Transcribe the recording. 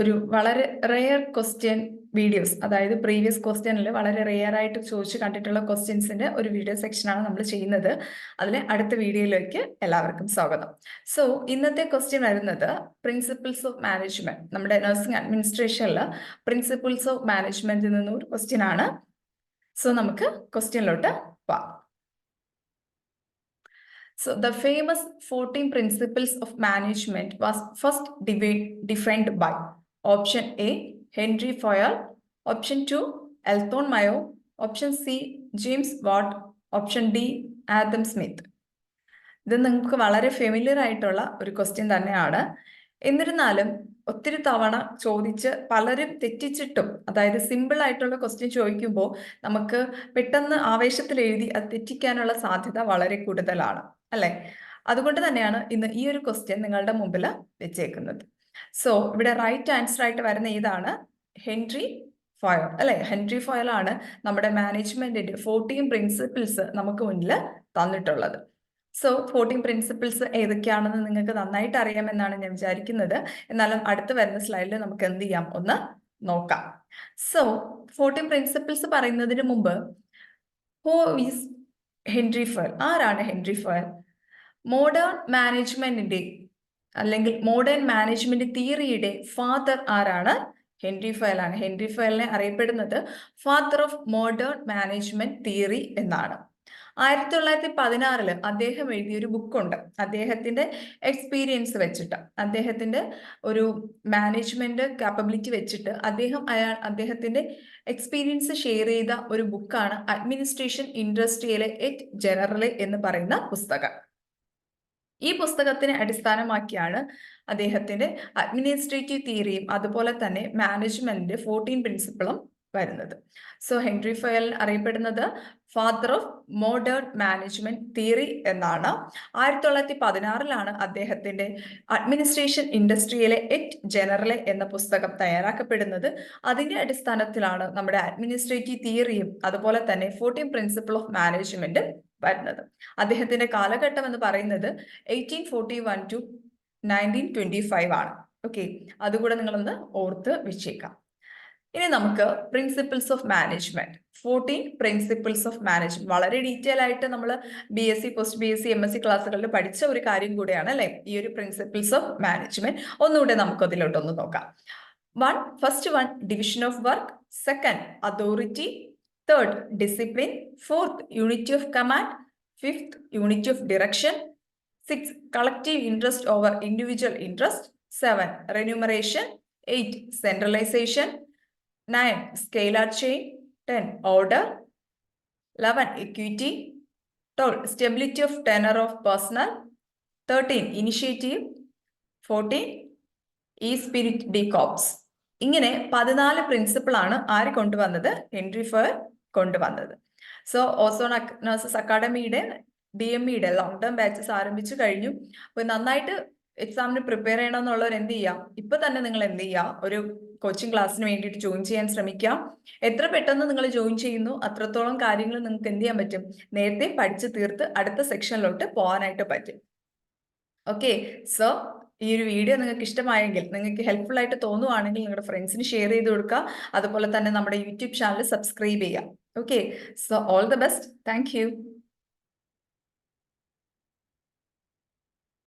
ഒരു വളരെ rare question videos അതായത് പ്രീവിയസ് ക്വസ്റ്റ്യനിൽ വളരെ റെയർ ആയിട്ട് ചോദിച്ച് കണ്ടിട്ടുള്ള ക്വസ്റ്റ്യൻസിന്റെ ഒരു വീഡിയോ സെക്ഷനാണ് നമ്മൾ ചെയ്യുന്നത്. അതിലെ അടുത്ത വീഡിയോയിലേക്ക് എല്ലാവർക്കും സ്വാഗതം. സോ ഇന്നത്തെ ക്വസ്റ്റ്യൻ വരുന്നത് പ്രിൻസിപ്പിൾസ് ഓഫ് മാനേജ്മെന്റ് നമ്മുടെ നഴ്സിംഗ് അഡ്മിനിസ്ട്രേഷനിൽ പ്രിൻസിപ്പിൾസ് ഓഫ് മാനേജ്മെന്റിൽ നിന്ന് ഒരു ക്വസ്റ്റ്യൻ ആണ്. സോ നമുക്ക് ക്വസ്റ്റ്യനിലോട്ട് പോവാം. So the famous 14 principles of management was first defined by option A Henri Fayol, option 2, Elton Mayo, option C James Watt option D Adam Smith ഇത് നിങ്ങൾക്ക് വളരെ ഫെമിലിയർ ആയിട്ടുള്ള ഒരു ക്വസ്റ്റ്യൻ തന്നെയാണ്. എന്നിരുന്നാലും ഒത്തിരി തവണ ചോദിച്ച് പലരും തെറ്റിച്ചിട്ടും അതായത് സിമ്പിൾ ആയിട്ടുള്ള ക്വസ്റ്റ്യൻ ചോദിക്കുമ്പോൾ നമുക്ക് പെട്ടെന്ന് ആവേശത്തിൽ എഴുതി അത് തെറ്റിക്കാനുള്ള സാധ്യത വളരെ കൂടുതലാണ് അല്ലെ? അതുകൊണ്ട് തന്നെയാണ് ഇന്ന് ഈ ഒരു ക്വസ്റ്റ്യൻ നിങ്ങളുടെ മുമ്പിൽ വെച്ചേക്കുന്നത്. സോ ഇവിടെ റൈറ്റ് ആൻസർ ആയിട്ട് വരുന്ന ഏതാണ്? ഹെൻറി ഫോയൽ അല്ലെ? ഹെൻറി ഫോയൽ ആണ് നമ്മുടെ മാനേജ്മെന്റിന്റെ ഫോർട്ടീൻ പ്രിൻസിപ്പിൾസ് നമുക്ക് മുന്നിൽ തന്നിട്ടുള്ളത്. സോ ഫോർട്ടീൻ പ്രിൻസിപ്പിൾസ് ഏതൊക്കെയാണെന്ന് നിങ്ങൾക്ക് നന്നായിട്ട് അറിയാമെന്നാണ് ഞാൻ വിചാരിക്കുന്നത്. എന്നാലും അടുത്ത് വരുന്ന സ്ലൈഡിൽ നമുക്ക് എന്ത് ചെയ്യാം? ഒന്ന് നോക്കാം. സോ ഫോർട്ടീൻ പ്രിൻസിപ്പിൾസ് പറയുന്നതിന് മുമ്പ് ഹോ ഈസ് ഹെൻറി ഫോയൽ ആരാണ് ഹെൻറി ഫോയൽ മോഡേൺ മാനേജ്മെന്റിന്റെ അല്ലെങ്കിൽ മോഡേൺ മാനേജ്മെന്റ് തിയറിയുടെ ഫാദർ ആരാണ്? ഹെൻറി ഫയൽ ആണ്. ഹെൻറി ഫയലിനെ അറിയപ്പെടുന്നത് father of modern management theory എന്നാണ്. ആയിരത്തി തൊള്ളായിരത്തി പതിനാറിൽ അദ്ദേഹം എഴുതിയ ഒരു ബുക്കുണ്ട് അദ്ദേഹത്തിന്റെ എക്സ്പീരിയൻസ് വെച്ചിട്ട് അദ്ദേഹത്തിന്റെ ഒരു മാനേജ്മെന്റ് കാപ്പബിലിറ്റി വെച്ചിട്ട് അദ്ദേഹം അയാൾ അദ്ദേഹത്തിന്റെ എക്സ്പീരിയൻസ് ഷെയർ ചെയ്ത ഒരു ബുക്കാണ് അഡ്മിനിസ്ട്രേഷൻ ഇൻഡസ്ട്രിയിലെ എറ്റ് ജനറൽ എന്ന് പറയുന്ന പുസ്തകം. ഈ പുസ്തകത്തിനെ അടിസ്ഥാനമാക്കിയാണ് അദ്ദേഹത്തിന്റെ അഡ്മിനിസ്ട്രേറ്റീവ് തിയറിയും അതുപോലെ തന്നെ മാനേജ്മെന്റിന്റെ ഫോർട്ടീൻ പ്രിൻസിപ്പിളും വരുന്നത്. സോ ഹെൻറി ഫയൽ അറിയപ്പെടുന്നത് father of modern management theory എന്നാണ്. ആയിരത്തി തൊള്ളായിരത്തി പതിനാറിലാണ് അദ്ദേഹത്തിന്റെ അഡ്മിനിസ്ട്രേഷൻ ഇൻഡസ്ട്രിയിലെ എറ്റ് ജനറലെ എന്ന പുസ്തകം തയ്യാറാക്കപ്പെടുന്നത്. അതിന്റെ അടിസ്ഥാനത്തിലാണ് നമ്മുടെ അഡ്മിനിസ്ട്രേറ്റീവ് തിയറിയും അതുപോലെ തന്നെ ഫോർട്ടീൻ പ്രിൻസിപ്പിൾ ഓഫ് മാനേജ്മെന്റ് വരുന്നത്. അദ്ദേഹത്തിന്റെ കാലഘട്ടം എന്ന് പറയുന്നത് eighteen forty one to nineteen twenty five ആണ്. ഓക്കെ അതുകൂടെ നിങ്ങളൊന്ന് ഓർത്ത് വെച്ചേക്കാം. ഇനി നമുക്ക് principles of management fourteen principles of management വളരെ ഡീറ്റെയിൽ ആയിട്ട് നമ്മൾ B S C post B S C M S C ക്ലാസ്സുകളിൽ പഠിച്ച ഒരു കാര്യം കൂടെയാണ് അല്ലെ? ഈ ഒരു പ്രിൻസിപ്പിൾസ് ഓഫ് മാനേജ്മെന്റ് ഒന്നുകൂടെ നമുക്ക് അതിലോട്ടൊന്ന് നോക്കാം. One first one division of work second authority fourth unity of command fifth unity of direction six collective interest over individual interest seven remuneration eight centralisation nine scalar chain ten order eleven equity twelve stability of tenure of personnel thirteen initiative fourteen esprit de corps ഇങ്ങനെ പതിനാല് principle ആണ് ആര് കൊണ്ടുവന്നത്? Henri Fayol കൊണ്ടുവന്നത്. So ozone nurses അക്കാഡമിയുടെ D M ഇയുടെ long term batches ആരംഭിച്ചു കഴിഞ്ഞു. അപ്പൊ നന്നായിട്ട് എക്സാമിന് പ്രിപ്പയർ ചെയ്യണം എന്നുള്ളവർ എന്ത് ചെയ്യാം? ഇപ്പൊ തന്നെ നിങ്ങൾ എന്ത് ചെയ്യാം? ഒരു കോച്ചിങ് ക്ലാസ്സിന് വേണ്ടിയിട്ട് ജോയിൻ ചെയ്യാൻ ശ്രമിക്കാം എത്ര പെട്ടെന്ന് നിങ്ങൾ ജോയിൻ ചെയ്യുന്നു? അത്രത്തോളം കാര്യങ്ങൾ നിങ്ങൾക്ക് എന്ത് ചെയ്യാൻ പറ്റും? നേരത്തെ പഠിച്ചു തീർത്ത് അടുത്ത സെക്ഷനിലോട്ട് പോകാനായിട്ട് പറ്റും. ഓക്കെ സോ ഈ ഒരു വീഡിയോ നിങ്ങൾക്ക് ഇഷ്ടമായെങ്കിൽ നിങ്ങൾക്ക് ഹെൽപ്ഫുൾ ആയിട്ട് തോന്നുവാണെങ്കിൽ നിങ്ങളുടെ ഫ്രണ്ട്സിന് ഷെയർ ചെയ്ത് കൊടുക്കുക. അതുപോലെ തന്നെ നമ്മുടെ യൂട്യൂബ് ചാനൽ സബ്സ്ക്രൈബ് ചെയ്യുക. Okay, so all the best. Thank you.